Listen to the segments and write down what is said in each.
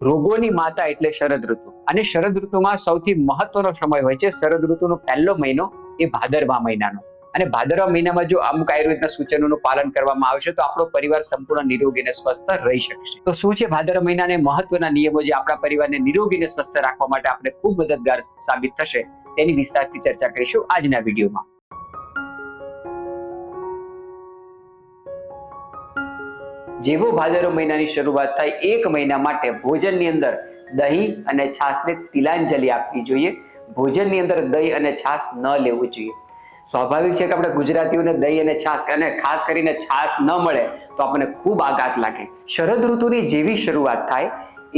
રોગોની માતા એટલે શરદ ઋતુ. અને શરદ ઋતુમાં સૌથી મહત્વનો સમય હોય છે શરદ ઋતુનો પહેલો મહિનો એ ભાદરવા મહિનાનો. અને ભાદરવા મહિનામાં જો અમુક આયુર્વેદના સૂચનોનું પાલન કરવામાં આવશે તો આપણો પરિવાર સંપૂર્ણ નિરોગી અને સ્વસ્થ રહી શકશે. તો શું છે ભાદરવા મહિનાને મહત્વના નિયમો જે આપણા પરિવારને નિરોગી અને સ્વસ્થ રાખવા માટે આપણે ખૂબ મદદગાર સાબિત થશે તેની વિસ્તારથી ચર્ચા કરીશું આજના વિડીયોમાં. જેવો ભાદરવ મહિનાની શરૂઆત થાય, એક મહિના માટે ભોજનની અંદર દહીં અને છાશને તિલાંજલિ આપવી જોઈએ. ભોજનની અંદર દહીં અને છાશ ન લેવું જોઈએ. સ્વાભાવિક છે કે આપણે ગુજરાતીઓને દહીં અને છાશ અને ખાસ કરીને છાશ ન મળે તો આપણને ખૂબ આઘાત લાગે. શરદ ઋતુની જેવી શરૂઆત થાય,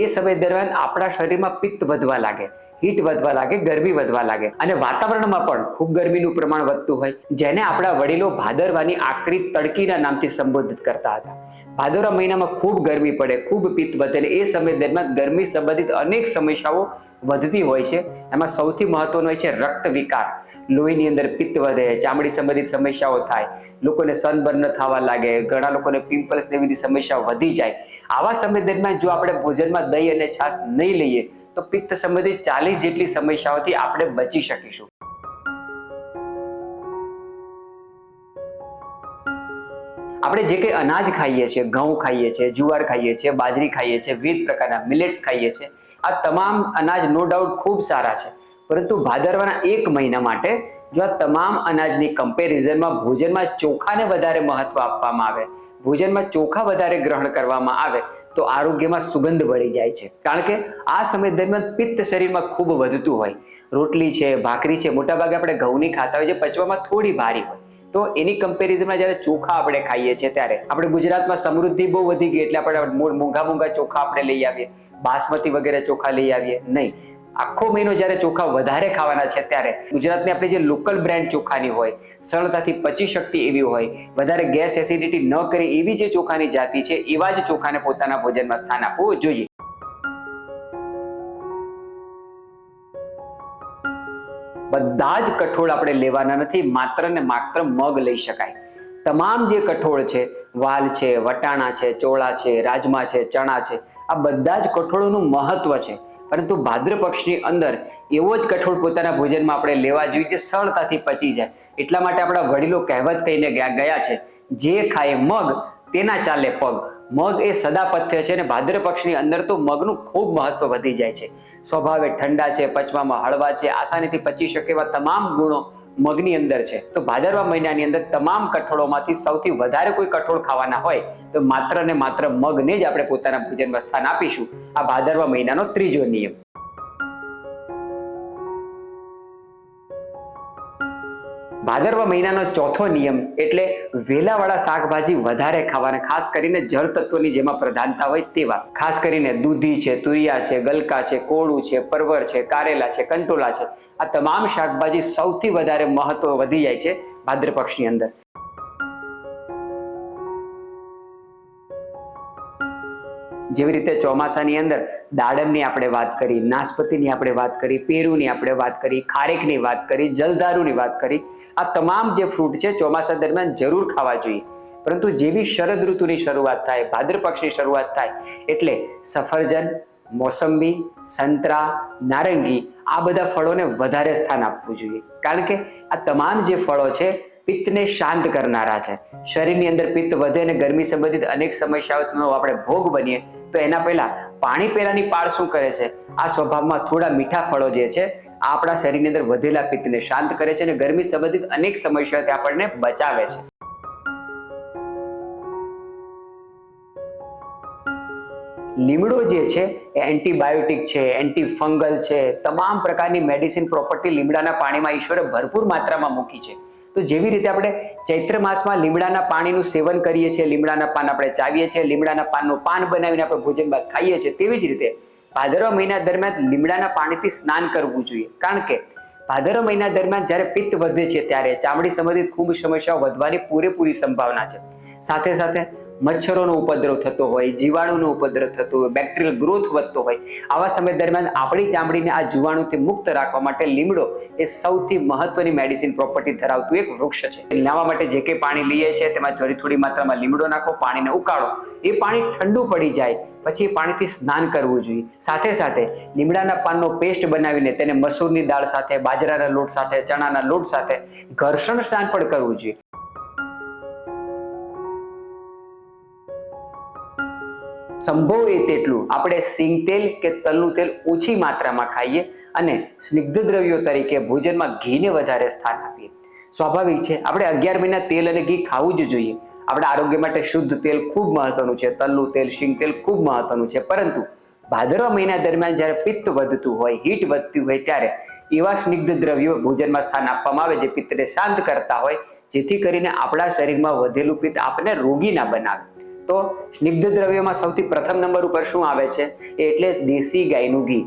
એ સમય દરમિયાન આપણા શરીરમાં પિત્ત વધવા લાગે. હીટ વધવા લાગે, ગરમી વધવા લાગે. અને વાતાવરણમાં પણ ખૂબ ગરમીનું પ્રમાણ વધતું હોય, જેને આપણા વડીલો ભાદરવાની આકરી તડકીના નામથી સંબોધિત કરતા હતા. ભાદરવા મહિનામાં ખૂબ ગરમી પડે, ખૂબ પિત્ત વધે એ સમય દરમિયાન ગરમી સંબંધિત અનેક સમસ્યાઓ વધતી હોય છે. એમાં સૌથી મહત્વનો હોય છે રક્ત વિકાર. લોહીની અંદર પિત્ત વધે, ચામડી સંબંધિત સમસ્યાઓ થાય, લોકોને સનબર્ન થવા લાગે, ઘણા લોકોને પિમ્પલ્સ જેવી બધી સમસ્યાઓ વધી જાય. આવા સમય દરમિયાન જો આપણે ભોજનમાં દહીં અને છાશ નહીં લઈએ તો પિત્ત સંબંધિત ચાલીસ જેટલી સમસ્યાઓથી આપણે બચી શકીશું. આપણે જે કંઈ અનાજ ખાઈએ છીએ, ઘઉં ખાઈએ છીએ, જુવાર ખાઈએ છીએ, બાજરી ખાઈએ છીએ, વિવિધ પ્રકારના મિલેટ્સ ખાઈએ છીએ, આ તમામ અનાજ નો ડાઉટ ખૂબ સારા છે. પરંતુ ભાદરવાના એક મહિના માટે જો આ તમામ અનાજની કમ્પેરિઝનમાં ભોજનમાં ચોખાને વધારે મહત્વ આપવામાં આવે, ભોજનમાં ચોખા વધારે ગ્રહણ કરવામાં આવે તો આરોગ્યમાં સુગંધ વળી જાય છે. કારણ કે આ સમય દરમિયાન પિત્ત શરીરમાં ખૂબ વધતું હોય. રોટલી છે, ભાખરી છે, મોટાભાગે આપણે ઘઉંની ખાતા હોય છે પચવામાં થોડી ભારી હોય. તો એની કમ્પેરિઝનમાં જ્યારે ચોખા આપણે ખાઈએ છીએ ત્યારે, આપણે ગુજરાતમાં સમૃદ્ધિ બહુ વધી ગઈ એટલે આપણે મોંઘા મોંઘા ચોખા આપણે લઈ આવીએ. બાસમતી વગેરે ચોખા લઈ આવીએ. નહીં. આખો મહિનો જ્યારે ચોખા વધારે ખાવાના છે ત્યારે ગુજરાતની આપણી જે લોકલ બ્રાન્ડ ચોખાની હોય, સરળતાથી પચી શકતી એવી હોય, વધારે ગેસ એસિડિટી ન કરે એવી જે ચોખાની જાતિ છે, એવા જ ચોખાને પોતાના ભોજનમાં સ્થાન આપવું જોઈએ. બધા જ કઠોળ આપણે લેવાના નથી, માત્ર ને માત્ર મગ લઈ શકાય. તમામ જે કઠોળ છે, વાલ છે, વટાણા છે, ચોળા છે, રાજમા છે, ચણા છે, આ બધા જ કઠોળોનું મહત્વ છે. પરંતુ ભાદ્ર પક્ષની અંદર એવો જ કઠોળ પોતાના ભોજનમાં આપણે લેવા જોઈએ જે સરળતાથી પચી જાય. એટલા માટે આપણા વડીલો કહેવત કહીને ગયા છે, જે ખાય મગ, તેના ચાલે પગ. મગ એ સદાપથ્ય છે અને ભાદ્ર પક્ષની અંદર તો મગનું ખૂબ મહત્વ વધી જાય છે. સ્વભાવે ઠંડા છે, પચવામાં હળવા છે, આસાનીથી પચી શકે એવા તમામ ગુણો મગની અંદર છે. તો ભાદરવા મહિનાની અંદર તમામ કઠોળોમાંથી સૌથી વધારે કોઈ કઠોળ ખાવાના હોય, તો માત્ર ને માત્ર મગને જ આપણે પોતાના ભોજનમાં સ્થાન આપીશું. આ ભાદરવા મહિનાનો ત્રીજો નિયમ. ભાદરવા મહિનાનો ચોથો નિયમ એટલે વેલાવાળા શાકભાજી વધારે ખાવાના, ખાસ કરીને જળ તત્વોની જેમાં પ્રધાનતા હોય તેવા. ખાસ કરીને દૂધી છે, તુરિયા છે, ગલકા છે, કોળું છે, પરવર છે, કારેલા છે, કંટોલા છે. આ તમામ શાકભાજી સૌથી વધારે મહત્વ વધી જાય છે ભાદ્ર પક્ષની અંદર. જેવી રીતે ચોમાસાની અંદર દાડમની આપણે વાત કરી નાશપતિની આપણે વાત કરી, પેરુની આપણે વાત કરી, ખારેકની વાત કરી જલદારુની વાત કરી, આ તમામ જે ફ્રૂટ છે ચોમાસા દરમિયાન જરૂર ખાવા જોઈએ. પરંતુ જેવી શરદ ઋતુની શરૂઆત થાય ભાદ્ર પક્ષની શરૂઆત થાય, એટલે સફરજન, મોસંબી, સંતરા, નારંગી આ બધા ફળોને વધારે સ્થાન આપવું જોઈએ. કારણ કે આ તમામ જે ફળો છે, પિત્તને શાંત કરનારા છે. શરીરની અંદર પિત્ત વધે અને ગરમી સંબંધિત અનેક સમસ્યાઓનો આપણે ભોગ બનીએ, તો એના પહેલા પાણી પહેલાની પાળ શું કરે છે? આ સ્વભાવમાં થોડા મીઠા ફળો જે છે આપણા શરીરની અંદર વધેલા પિત્તને શાંત કરે છે અને ગરમી સંબંધિત અનેક સમસ્યાઓથી આપણને બચાવે છે. લીમડો જે છે એ એન્ટીબાયોટિક છે એન્ટી ફંગલ છે, તમામ પ્રકારની મેડિસિન પ્રોપર્ટી લીમડાના પાણીમાં ઈશ્વરે ભરપૂર માત્રામાં મૂકી છે. તો જેવી રીતે આપણે ચૈત્ર માસમાં લીમડાના પાણીનું સેવન કરીએ છીએ, લીમડાના પાન આપણે ચાવીએ છીએ, લીમડાના પાનનું પાન બનાવીને આપણે ભોજન બાદ ખાઈએ છીએ, તેવી જ રીતે ભાદરવા મહિના દરમિયાન લીમડાના પાણીથી સ્નાન કરવું જોઈએ. કારણ કે ભાદરવ મહિના દરમિયાન જ્યારે પિત્ત વધે છે ત્યારે ચામડી સંબંધિત ખૂબ સમસ્યાઓ વધવાની પૂરેપૂરી સંભાવના છે. સાથે સાથે મચ્છરોનો ઉપદ્રવ થતો હોય, જીવાણુનો ઉપદ્રવ થતો હોય બેક્ટેરિયલ ગ્રોથ વધતો હોય, આવા સમય દરમિયાન આપણી ચામડીને આ જીવાણુથી મુક્ત રાખવા માટે લીમડો એ સૌથી મહત્વની મેડિસિન પ્રોપર્ટી ધરાવતું એક વૃક્ષ છે. લાવવા માટે જે કંઈ પાણી લઈએ છીએ, તેમાં થોડી થોડી માત્રામાં લીમડો નાખો, પાણીને ઉકાળો. એ પાણી ઠંડુ પડી જાય, પછી પાણીથી સ્નાન કરવું જોઈએ. સાથે સાથે લીમડાના પાનનો પેસ્ટ બનાવીને તેને મસૂરની દાળ સાથે, બાજરાના લોટ સાથે, ચણાના લોટ સાથે ઘર્ષણ સ્નાન પણ કરવું જોઈએ. સંભવ એ તેટલું આપણે સિંગ તેલ કે તલનું તેલ ઓછી માત્રામાં ખાઈએ અને સ્નિગ્ધ દ્રવ્યો તરીકે ભોજનમાં ઘીને વધારે સ્થાન આપીએ. સ્વાભાવિક છે, આપણે અગિયાર મહિના તેલ અને ઘી ખાવું જ જોઈએ. આપણા આરોગ્ય માટે શુદ્ધ તેલ ખૂબ મહત્વનું છે, તલનું તેલ શિંગ તેલ ખૂબ મહત્વનું છે. પરંતુ ભાદરવા મહિના દરમિયાન જ્યારે પિત્ત વધતું હોય, હીટ વધતી હોય ત્યારે એવા સ્નિગ્ધ દ્રવ્યો ભોજનમાં સ્થાન આપવામાં આવે જે પિત્તને શાંત કરતા હોય, જેથી કરીને આપણા શરીરમાં વધેલું પિત્ત આપણે રોગી ના બનાવે. તો સ્નિગ્ધ દ્રવ્યોમાં સૌથી પ્રથમ નંબર ઉપર શું આવે છે? એટલે દેશી ગાયનું ઘી.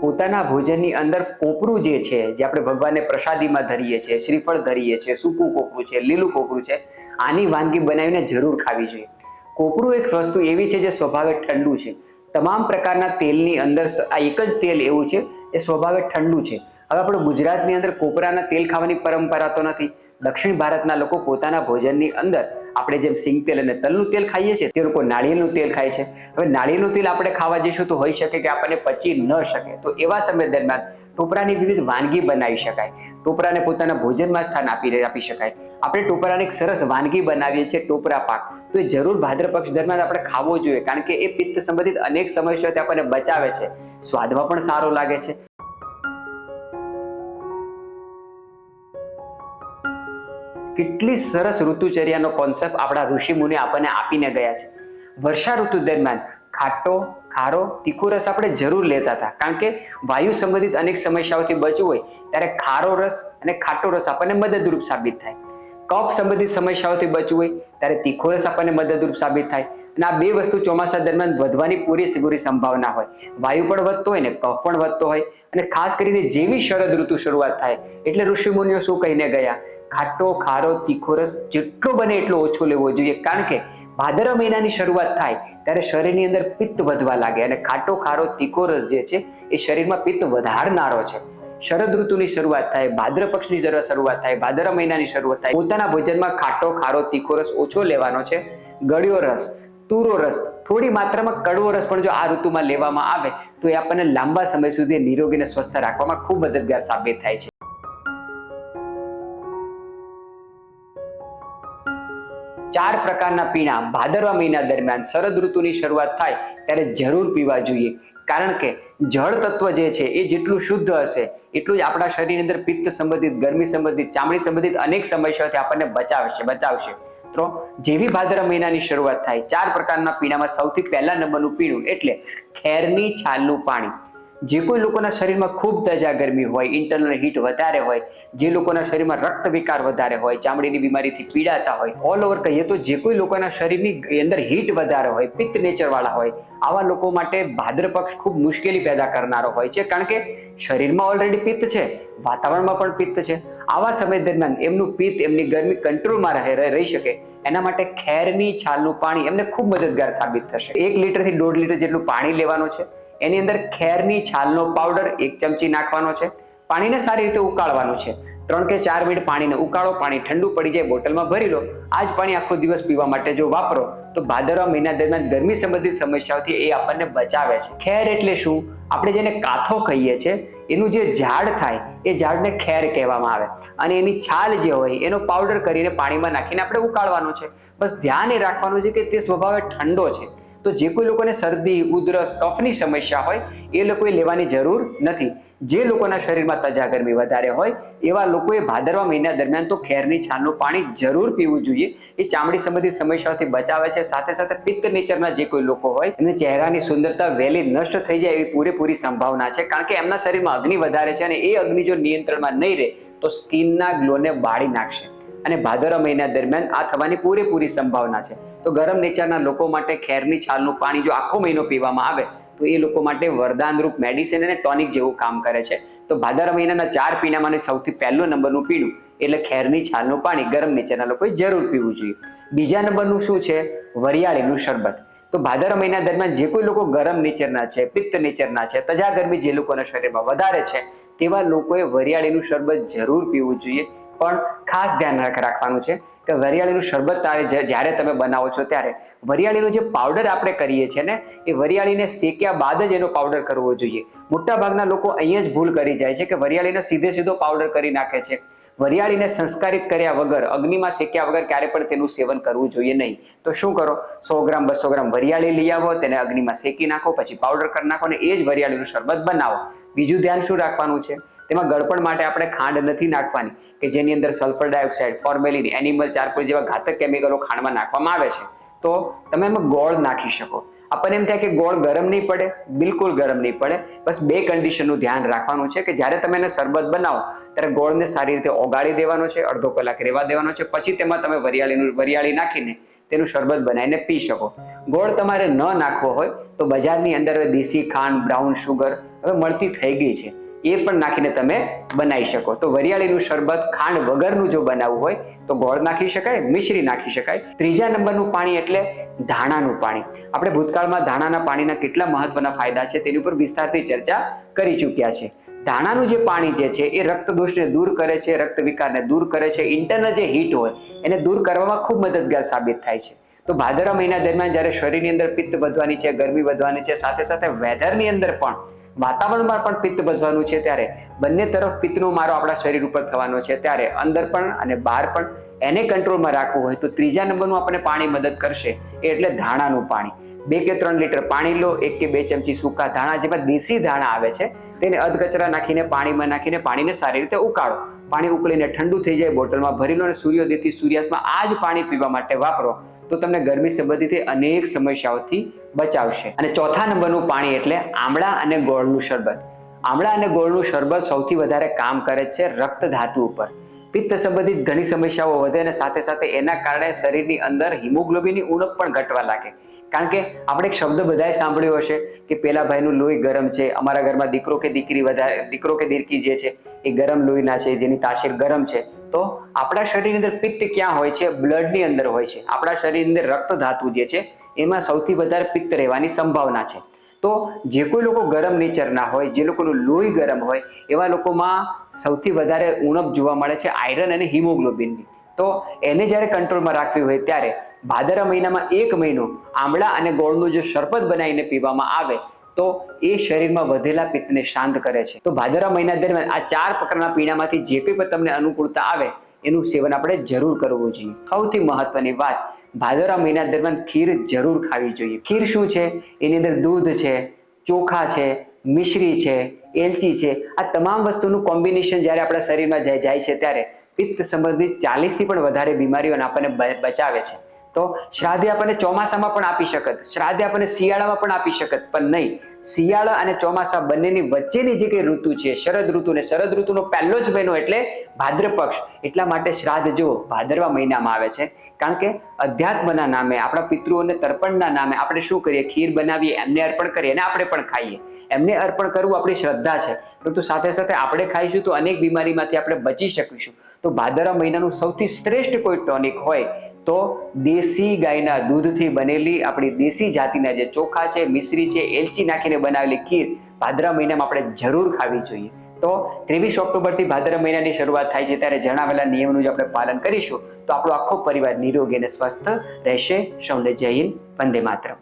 પોતાના ભોજનની અંદર કોપરું જે છે, જે આપણે ભગવાનને પ્રસાદીમાં ધરીએ છીએ, શ્રીફળ ધરીએ છીએ, સૂકું કોપરું છે, લીલું કોપરું છે, આની વાનગી બનાવીને જરૂર ખાવી જોઈએ. કોપરું એક વસ્તુ એવી છે જે સ્વભાવે ઠંડુ છે. તમામ પ્રકારના તેલની અંદર આ એક જ તેલ એવું છે, એ સ્વભાવે ઠંડુ છે. હવે આપણે ગુજરાતની અંદર કોપરાના તેલ ખાવાની પરંપરા તો નથી. દક્ષિણ ભારતના લોકો પોતાના ભોજનની અંદર આપણે જેમ સિંગ તેલ અને તલનું તેલ ખાઈએ છીએ, તે લોકો નાળિયેરનું તેલ ખાય છે. હવે નાળિયેરનું તેલ આપણે ખાવા જઈશું તો હોઈ શકે કે આપણને પચી ન શકે. તો એવા સમય દરમિયાન ટોપરાની વિવિધ વાનગી બનાવી શકાય. ટોપરાને પોતાના ભોજનમાં સ્થાન આપી આપી શકાય. આપણે ટોપરાને એક સરસ વાનગી બનાવીએ છીએ, ટોપરા પાક. તો એ જરૂર ભાદ્ર પક્ષ દરમિયાન આપણે ખાવો જોઈએ, કારણ કે એ પિત્ત સંબંધિત અનેક સમસ્યાઓથી આપણને બચાવે છે. સ્વાદમાં પણ સારો લાગે છે. કેટલી સરસ ઋતુચર્યાનો કોન્સેપ્ટ આપણા ઋષિ મુનિ આપણને આપીને ગયા છે. વર્ષા ઋતુ દરમિયાન ખાટો, ખારો, તીખો રસ આપણે જરૂર લેતા હતા. કારણ કે વાયુ સંબંધિત અનેક સમસ્યાઓથી બચવું હોય, ત્યારે ખારો રસ અને ખાટો રસ આપણને મદદરૂપ સાબિત થાય. કફ સંબંધિત સમસ્યાઓથી બચવું હોય, ત્યારે તીખો રસ આપણને મદદરૂપ સાબિત થાય. અને આ બે વસ્તુ ચોમાસા દરમિયાન વધવાની પૂરી પૂરી સંભાવના હોય. વાયુ પણ વધતો હોય ને કફ પણ વધતો હોય. અને ખાસ કરીને જેવી શરદ ઋતુ શરૂઆત થાય, એટલે ઋષિ મુનિઓ શું કહીને ગયા? ખાટો, ખારો તીખો રસ જેટલો બને એટલો ઓછો લેવો જોઈએ. કારણ કે ભાદરવા મહિનાની શરૂઆત થાય ત્યારે શરીરની અંદર પિત્ત વધવા લાગે અને ખાટો, ખારો તીખો રસ જે છે એ શરીરમાં પિત્ત વધારનારો છે. શરદ ઋતુની શરૂઆત થાય, ભાદ્ર પક્ષની જરા શરૂઆત થાય, ભાદરવા મહિનાની શરૂઆત થાય. પોતાના ભોજનમાં ખાટો, ખારો તીખો રસ ઓછો લેવાનો છે. ગળ્યો રસ, તુરો રસ, થોડી માત્રામાં કડવો રસ પણ જો આ ઋતુમાં લેવામાં આવે તો એ આપણને લાંબા સમય સુધી નિરોગી અને સ્વસ્થ રાખવામાં ખૂબ મદદગાર સાબિત થાય છે. ચાર પ્રકારના પીણા ભાદરવા મહિના દરમિયાન શરદ ઋતુની શરૂઆત થાય ત્યારે જરૂર પીવા જોઈએ. કારણ કે જળ તત્વ જે છે એ જેટલું શુદ્ધ હશે, એટલું જ આપણા શરીરની અંદર પિત્ત સંબંધિત, ગરમી સંબંધિત, ચામડી સંબંધિત અનેક સમસ્યાઓથી આપણને બચાવશે બચાવશે. મિત્રો, જેવી ભાદરવા મહિનાની શરૂઆત થાય, ચાર પ્રકારના પીણામાં સૌથી પહેલા નંબરનું પીણું એટલે ખેરની છાલનું પાણી. જે કોઈ લોકોના શરીરમાં ખૂબ તજા ગરમી હોય ઇન્ટરનલ હીટ વધારે હોય, જે લોકોના શરીરમાં રક્ત વિકાર વધારે હોય, ચામડીની બીમારીથી પીડાતા હોય ઓલ ઓવર કહીએ તો જે કોઈ લોકોના શરીરની અંદર હીટ વધારે હોય, પિત્ત નેચરવાળા હોય, આવા લોકો માટે ભાદ્ર પક્ષ ખૂબ મુશ્કેલી પેદા કરનારો હોય છે. કારણ કે શરીરમાં ઓલરેડી પિત્ત છે, વાતાવરણમાં પણ પિત્ત છે. આવા સમય દરમિયાન એમનું પિત્ત એમની ગરમી કંટ્રોલમાં રહે, રહે- શકે. એના માટે ખેરની છાલનું પાણી એમને ખૂબ મદદગાર સાબિત થશે. એક લીટરથી દોઢ લીટર જેટલું પાણી લેવાનું છે. એની અંદર ખેરની છાલનો પાવડર એક ચમચી નાખવાનો છે. પાણીને સારી રીતે ઉકાળવાનું છે. ત્રણ કે ચાર મિનિટ પાણીને ઉકાળો, પાણી ઠંડુ પડી જાય, બોટલમાં ભરી લો. આ જ પાણી આખો દિવસ પીવા માટે જો વાપરો, તો ભાદરવા મહિના દરમિયાન ગરમી સંબંધિત સમસ્યાઓથી એ આપણને બચાવે છે. ખેર એટલે શું? આપણે જેને કાથો કહીએ છીએ એનું જે ઝાડ થાય, એ ઝાડને ખેર કહેવામાં આવે. અને એની છાલ જે હોય, એનો પાવડર કરીને પાણીમાં નાખીને આપણે ઉકાળવાનું છે. બસ ધ્યાન એ રાખવાનું છે કે તે સ્વભાવે ઠંડો છે. તો જે કોઈ લોકોને શરદી, ઉધરસ, કફની સમસ્યા હોય, એ લોકોએ લેવાની જરૂર નથી. જે લોકોના શરીરમાં તજા ગરમી વધારે હોય, એવા લોકોએ ભાદરવા મહિના દરમિયાન તો ખેરની છાલનું પાણી જરૂર પીવું જોઈએ. એ ચામડી સંબંધિત સમસ્યાઓથી બચાવે છે. સાથે સાથે પિત્ત નેચરના જે કોઈ લોકો હોય, એમને ચહેરાની સુંદરતા વહેલી નષ્ટ થઈ જાય એવી પૂરેપૂરી સંભાવના છે. કારણ કે એમના શરીરમાં અગ્નિ વધારે છે અને એ અગ્નિ જો નિયંત્રણમાં નહીં રહે, તો સ્કિનના ગ્લોને બાળી નાખશે. અને ભાદરવા મહિના દરમિયાન આ થવાની પૂરેપૂરી સંભાવના છે. તો ગરમ નેચરના લોકો માટે ખેરની છાલનું પાણી જો આખો મહિનો પીવામાં આવે, તો એ લોકો માટે વરદાનરૂપ મેડિસિન અને ટોનિક જેવું કામ કરે છે. તો ભાદરવા મહિનાના ચાર પીણામાંનું સૌથી પહેલો નંબરનું પીણું, એટલે ખેરની છાલનું પાણી ગરમ નેચરના લોકોએ જરૂર પીવું જોઈએ. બીજા નંબરનું શું છે? વરિયાળીનું શરબત. તો ભાદર મહિના દરમિયાન જે કોઈ લોકો ગરમ નેચરના છે, પિત્ત નેચરના છે તજા ગરમી જે લોકોના શરીરમાં વધારે છે, તેવા લોકોએ વરિયાળીનું શરબત જરૂર પીવું જોઈએ. પણ ખાસ ધ્યાન રાખ- રાખવાનું છે કે વરિયાળીનું શરબત જ્યારે તમે બનાવો છો ત્યારે. વરિયાળીનો જે પાવડર આપણે કરીએ છીએ ને, એ વરિયાળીને શેક્યા બાદ જ એનો પાવડર કરવો જોઈએ. મોટાભાગના લોકો અહીંયા જ ભૂલ કરી જાય છે કે વરિયાળીનો સીધે સીધો પાવડર કરી નાખે છે. વરિયાળીને સંસ્કારિત કર્યા વગર, અગ્નિમાં શેક્યા વગર ક્યારે પણ તેનું સેવન કરવું જોઈએ નહીં. તો શું કરો? સો ગ્રામ, બસો ગ્રામ વરિયાળી લઈ આવો, તેને અગ્નિમાં શેકી નાખો, પછી પાવડર કરી નાખો અને એ જ વરિયાળીનું શરબત બનાવો. બીજું ધ્યાન શું રાખવાનું છે? તેમાં ગળપણ માટે આપણે ખાંડ નથી નાખવાની, કે જેની અંદર sulphur dioxide formalin animal charcoal જેવા ઘાતક કેમિકલો ખાંડમાં નાખવામાં આવે છે. તો તમે એમાં ગોળ નાખી શકો. આપણને એમ થાય કે ગોળ ગરમ નહીં પડે બિલકુલ ગરમ નહીં પડે બસ બે કન્ડિશનનું ધ્યાન રાખવાનું છે કે જ્યારે તમે એને શરબત બનાવો, ત્યારે ગોળને સારી રીતે ઓગાળી દેવાનો છે, અડધો કલાક રહેવા દેવાનો છે, પછી તેમાં તમે વરિયાળીનું, વરિયાળી નાખીને તેનું શરબત બનાવીને પી શકો. ગોળ તમારે ન નાખવો હોય, તો બજારની અંદર દેશી ખાંડ બ્રાઉન શુગર હવે મળતી થઈ ગઈ છે. એ પણ નાખીને તમે બનાવી શકો. તો વરિયાળીનું શરબત, ખાંડ વગરનું જો બનાવવું હોય, તો ગોળ નાખી શકાય, મિશ્રી નાખી શકાય. ત્રીજા નંબરનું પાણી એટલે ધાણાનું પાણી. આપણે ભૂતકાળમાં ધાણાના પાણીના કેટલા મહત્વના ફાયદા છે તેની ઉપર વિસ્તારથી ચર્ચા કરી ચૂક્યા છે. ધાણાનું જે પાણી જે છે એ રક્ત દોષને દૂર કરે છે રક્ત વિકારને દૂર કરે છે ઇન્ટરનલ જે હીટ હોય, એને દૂર કરવામાં ખૂબ મદદગાર સાબિત થાય છે. તો ભાદરા મહિના દરમિયાન જ્યારે શરીરની અંદર પિત્ત વધવાની છે, ગરમી વધવાની છે, સાથે સાથે વેધરની અંદર પણ વાતાવરણમાં પણ પિત્ત વધવાનું છે ત્યારે બંને તરફ પિત્તનો મારો આપણા શરીર ઉપર થવાનો છે. ત્યારે અંદર પણ અને બહાર પણ એને કંટ્રોલમાં રાખવું હોય તો ત્રીજા નંબરનું આપણને પાણી મદદ કરશે. એટલે ધાણાનું પાણી. બે કે ત્રણ લીટર પાણી લો, એક કે બે ચમચી સૂકા ધાણા જેમાં દેશી ધાણા આવે છે, તેને અધકચરા નાખીને પાણીમાં નાખીને પાણીને સારી રીતે ઉકાળો. પાણી ઉકળીને ઠંડુ થઈ જાય બોટલમાં ભરી લો અને સૂર્યોદયથી સૂર્યાસ્તમાં આ જ પાણી પીવા માટે વાપરો. તો તમને ગરમી સંબંધિત અનેક સમસ્યાઓથી બચાવશે. અને ચોથા નંબરનું પાણી એટલે આમળા અને ગોળનું શરબત. આમળા અને ગોળનું શરબત સૌથી વધારે કામ કરે છે રક્ત ધાતુ ઉપર. પિત્ત સંબંધિત ઘણી સમસ્યાઓ વધે અને સાથે સાથે એના કારણે શરીરની અંદર હિમોગ્લોબિનની ઉણપ પણ ઘટવા લાગે. કારણ કે આપણે એક શબ્દ બધાએ સાંભળ્યો હશે કે પેલા ભાઈનું લોહી ગરમ છે, અમારા ઘરમાં દીકરો કે દીકરી વધારે, દીકરો કે દીકરી જે છે એ ગરમ લોહીના છે, જેની તાસીર ગરમ છે. તો આપણા શરીરની અંદર પિત્ત ક્યાં હોય છે? બ્લડની અંદર હોય છે. આપણા શરીરની અંદર રક્ત ધાતુ જે છે, એમાં સૌથી વધારે પિત્ત રહેવાની સંભાવના છે. તો જે કોઈ લોકો ગરમ નેચરના હોય, જે લોકોનું લોહી ગરમ હોય, એવા લોકોમાં સૌથી વધારે ઉણપ જોવા મળે છે આયરન અને હિમોગ્લોબિનની. તો એને જ્યારે કંટ્રોલમાં રાખવી હોય ત્યારે ભાદરા મહિનામાં એક મહિનો આમળા અને ગોળનું જો શરબત બનાવીને પીવામાં આવે તો એ શરીરમાં વધેલા પિત્તને શાંત કરે છે. તો ભાદરા મહિના દરમિયાન આ ચાર પ્રકારના પીણામાંથી જે કંઈ પણ તમને અનુકૂળતા આવે, એનું સેવન આપણે જરૂર કરવું જોઈએ. સૌથી મહત્વની વાત ભાદરા મહિના દરમિયાન ખીર જરૂર ખાવી જોઈએ. ખીર શું છે? એની અંદર દૂધ છે, ચોખા છે, મિશ્રી છે, એલચી છે. આ તમામ વસ્તુનું કોમ્બિનેશન જ્યારે આપણા શરીરમાં જાય છે ત્યારે પિત્ત સંબંધિત ચાલીસથી પણ વધારે બીમારીઓને આપણને બચાવે છે. તો શ્રાદ્ધ આપણને ચોમાસામાં પણ આપી શકત. શ્રાદ્ધ આપણને શિયાળામાં પણ આપી શકત. પણ નહીં. શિયાળા અને ચોમાસા બંનેની વચ્ચેની જે કઈ ઋતુ છે, શરદ ઋતુ ને શરદ ઋતુનો પહેલો જ મહિનો એટલે ભાદ્ર પક્ષ. એટલા માટે શ્રાદ્ધ જો ભાદરવા મહિનામાં આવે છે, કારણ કે અધ્યાત્મના નામે, આપણા પિતૃઓને તર્પણના નામે આપણે શું કરીએ? ખીર બનાવીએ, એમને અર્પણ કરીએ અને આપણે પણ ખાઈએ. એમને અર્પણ કરવું આપણી શ્રદ્ધા છે. પરંતુ સાથે સાથે આપણે ખાઈશું તો અનેક બીમારીમાંથી આપણે બચી શકીશું. તો ભાદરવા મહિનાનું સૌથી શ્રેષ્ઠ કોઈ ટોનિક હોય તો દેશી ગાયના દૂધથી બનેલી આપણી દેશી જાતિના જે ચોખા છે, મિશ્રી છે, એલચી નાખીને બનાવેલી ખીર ભાદરા મહિનામાં આપણે જરૂર ખાવી જોઈએ. તો ત્રેવીસ ઓક્ટોબરથી ભાદરા મહિનાની શરૂઆત થાય છે, ત્યારે જણાવેલા નિયમનું જો આપણે પાલન કરીશું. તો આપણો આખો પરિવાર નિરોગી અને સ્વસ્થ રહેશે. સૌને જય હિન્દ, વંદે માતરમ.